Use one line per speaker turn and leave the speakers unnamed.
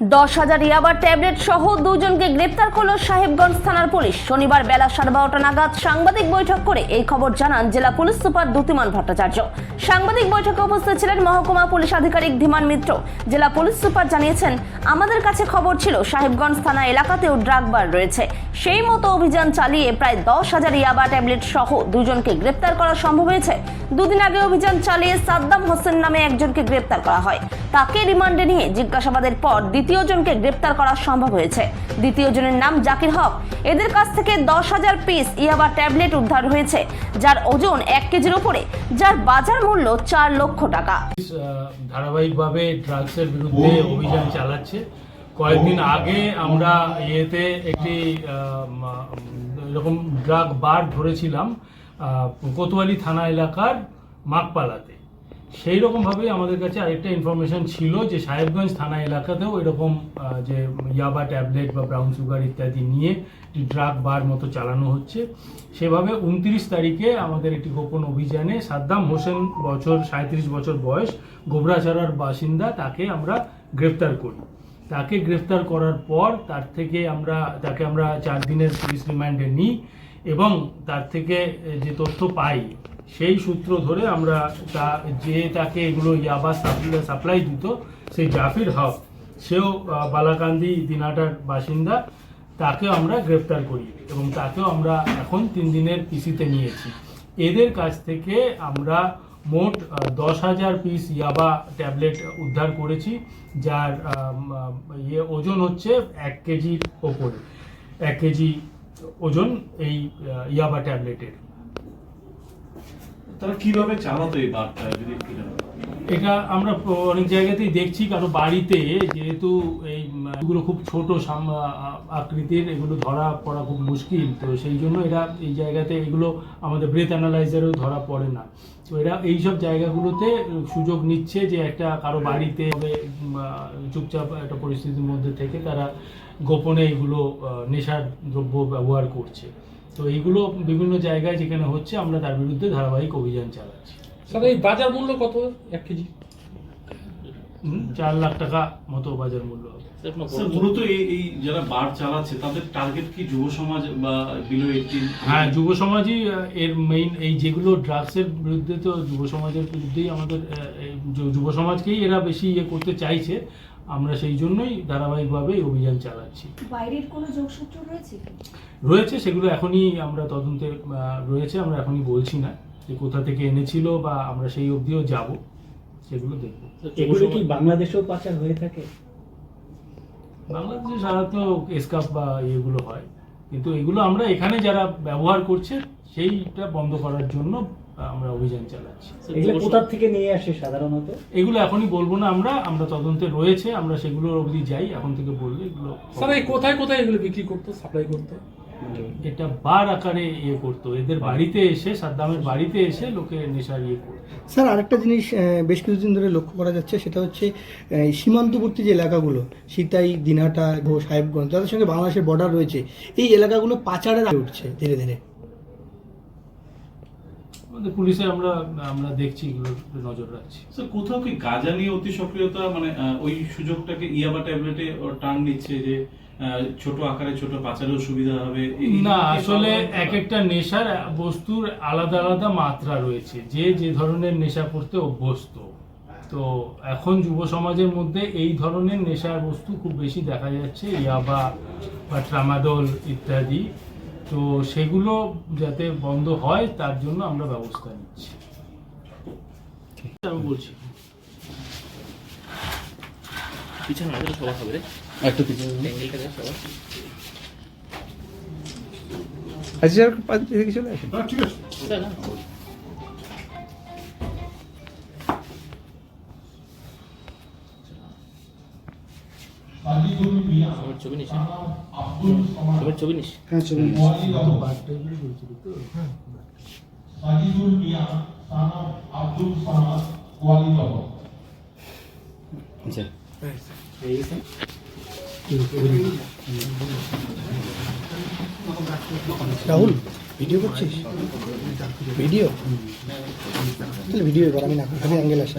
দশ হাজার ইয়াবার ট্যাবলেট সহ দুজনকে গ্রেপ্তার করল সাহেবগঞ্জ থানার পুলিশ। শনিবার বেলা সাড়ে বারোটা নাগাদ সাংবাদিক বৈঠক করে এই খবর জানান জেলা পুলিশ সুপার দ্যুতিমান ভট্টাচার্য। সাংবাদিক বৈঠকে উপস্থিত ছিলেন মহকুমা পুলিশ আধিকারিক ধীমান মিত্র। জেলা পুলিশ সুপার জানিয়েছেন, আমাদের কাছে খবর ছিল সাহেবগঞ্জ থানা এলাকাতেও ড্রাগ বার রয়েছে। সেই মতো অভিযান চালিয়ে প্রায় দশ হাজার ইয়াবা ট্যাবলেট সহ দুজনকে গ্রেপ্তার করা সম্ভব হয়েছে। দুদিন আগে অভিযান চালিয়ে সাদ্দাম হোসেন নামে একজনকে গ্রেপ্তার করা হয়। তাকে রিমান্ডে নিয়ে জিজ্ঞাসাবাদের পর দ্বিতীয় জনকে গ্রেপ্তার করা সম্ভব হয়েছে। দ্বিতীয় জনের নাম জাকির হক। এদের কাছ থেকে দশ হাজার পিস ইয়াবা ট্যাবলেট উদ্ধার হয়েছে, যার ওজন এক কেজির উপরে যার বাজার মূল্য চার লক্ষ টাকা।
ধারাবাহিকভাবে ড্রাগসের বিরুদ্ধে অভিযান চালাচ্ছে। কয়েকদিন আগে আমরা ইয়েতে একটি এরকম ড্রাগ বার ধরেছিলাম কোতোয়ালি থানা এলাকার মাকপালাতে। সেই রকমভাবেই আমাদের কাছে আরেকটা ইনফরমেশন ছিল যে সাহেবগঞ্জ থানা এলাকাতেও এরকম যে ইয়াবা ট্যাবলেট বা ব্রাউন সুগার ইত্যাদি নিয়ে ড্রাগ বার মতো চালানো হচ্ছে। সেভাবে উনত্রিশ তারিখে আমাদের একটি গোপন অভিযানে সাদ্দাম হোসেন বছর সাঁত্রিশ বছর বয়স, গোবরাছড়ার বাসিন্দা তাকে আমরা গ্রেফতার করি। তাকে গ্রেফতার করার পর তার থেকে আমরা, তাকে আমরা চার দিনের পুলিশ রিমান্ডে নিই এবং তার থেকে যে তথ্য পাই সেই সূত্র ধরে আমরা তা, যে তাকে এগুলো ইয়াবা সাপ্লাই দিত, সেই জাফির হক, সেও বালাকান্দি দিনাটার বাসিন্দা, তাকেও আমরা গ্রেপ্তার করি এবং তাকেও আমরা এখন তিন দিনের পিসিতে নিয়েছি। এদের কাছ থেকে আমরা মোট দশ হাজার পিস ইয়াবা ট্যাবলেট উদ্ধার করেছি, যার ইয়ে ওজন হচ্ছে এক কেজির ওপরে। এক কেজি ওজন এই ইয়াবা ট্যাবলেটের।
তারা কীভাবে চালাতো এই যদি
এটা আমরা অনেক জায়গাতেই দেখছি কারও বাড়িতে যেহেতু এই এগুলো খুব ছোট আকৃতির, এগুলো ধরা পড়া খুব মুশকিল, তো সেই জন্য এরা এই জায়গাতে এগুলো আমাদের ব্রেথ অ্যানালাইজারেও ধরা পড়ে না। তো এরা এইসব জায়গাগুলোতে সুযোগ নিচ্ছে যে একটা কারও বাড়িতে চুপচাপ একটা পরিস্থিতির মধ্যে থেকে তারা গোপনে এগুলো নেশার দ্রব্য ব্যবহার করছে। তো এইগুলো বিভিন্ন জায়গায় যেখানে হচ্ছে আমরা তার বিরুদ্ধে ধারাবাহিক অভিযান চালাচ্ছি।
স্যার এই বাজার মূল্য কত? এক কেজি?
চার লাখ টাকা মতো বাজার মূল্য হবে।
মূলত এই এই যারা বার চালাচ্ছে তাদের টার্গেট কি যুব সমাজ বা বিলো এইটিন
হ্যাঁ যুব সমাজই এর মেইন এই যেগুলো ড্রাগসের বিরুদ্ধে তো যুব সমাজের বিরুদ্ধেই আমাদের যুব সমাজকেই এরা বেশি ইয়ে করতে চাইছে। আমরা সেই জন্যই ধারাবাহিকভাবে এই অভিযান চালাচ্ছি।
বাইরের কোনো যোগসূত্র রয়েছে
রয়েছে সেগুলো এখনই আমরা তদন্তে রয়েছে আমরা এখনই বলছি না যে কোথা থেকে এনেছিল বা আমরা সেই অবধিও যাব সেগুলো দেখব।
এগুলো কি বাংলাদেশেও পাচার হয়ে থাকে?
বাংলাদেশে সাধারণত এসকাপ বা ইয়েগুলো হয়। কিন্তু এগুলো আমরা এখানে যারা ব্যবহার করছে সেইটা বন্ধ করার জন্য আমরা অভিযান চালাচ্ছি।
এগুলো কোথা থেকে নিয়ে আসে সাধারণত?
এগুলো এখনই বলব না আমরা আমরা তদন্তে রয়েছে আমরা সেগুলোর অবধি যাই এখন থেকে বললে এগুলো
স্যার এই কোথায় কোথায় এগুলো বিক্রি করতো সাপ্লাই করতো?
এটা বার আকারে ইয়ে করতো এদের বাড়িতে এসে সাদ্দামের বাড়িতে এসে লোকে নেশার ইয়ে করতো।
স্যার আরেকটা জিনিস আহ, বেশ কিছুদিন ধরে লক্ষ্য করা যাচ্ছে সেটা হচ্ছে সীমান্তবর্তী যে এলাকাগুলো সীতাই দিনহাটা ঘো সাহেবগঞ্জ যাদের সঙ্গে বাংলাদেশের বর্ডার রয়েছে এই এলাকাগুলো পাচারের আগে উঠছে ধীরে ধীরে।
আমাদের পুলিশে আমরা আমরা দেখছি এগুলো নজর রাখছি।
স্যার কোথাও কি গাঁজা নিয়ে অতি সক্রিয়তা মানে ওই সুযোগটাকে ইয়াবা ট্যাবলেটে টার্ন নিচ্ছে যে ছোট আকারে ছোট পাচারেও সুবিধা হবে?
না আসলে এক একটা নেশার বস্তুর আলাদা আলাদা মাত্রা রয়েছে। যে যে ধরনের নেশা করতে অভ্যস্ত। তো এখন যুব সমাজের মধ্যে এই ধরনের নেশার বস্তু খুব বেশি দেখা যাচ্ছে ইয়াবা বা ট্রামাডোল ইত্যাদি। তো সেগুলো যাতে বন্ধ হয় তার জন্য আমরা ব্যবস্থা নিচ্ছি। আমি বলছি।
পিছনে না সবার হবে রে।
একটু কিছু
অ্যাঙ্গেলটা দেখ ঠিক
আচ্ছা চলে আসেন
না, না। সবার ছবি নিস। সবার ছবি নিস।
হ্যাঁ চলে
সাজিদুল মিয়া সানা আব্দুল সামাদ কোয়ালিতহ
এই
রাহুল ভিডিও করছিস? ভিডিও? তাহলে ভিডিও এবার আমি না খালি অ্যাঙ্গেল আসি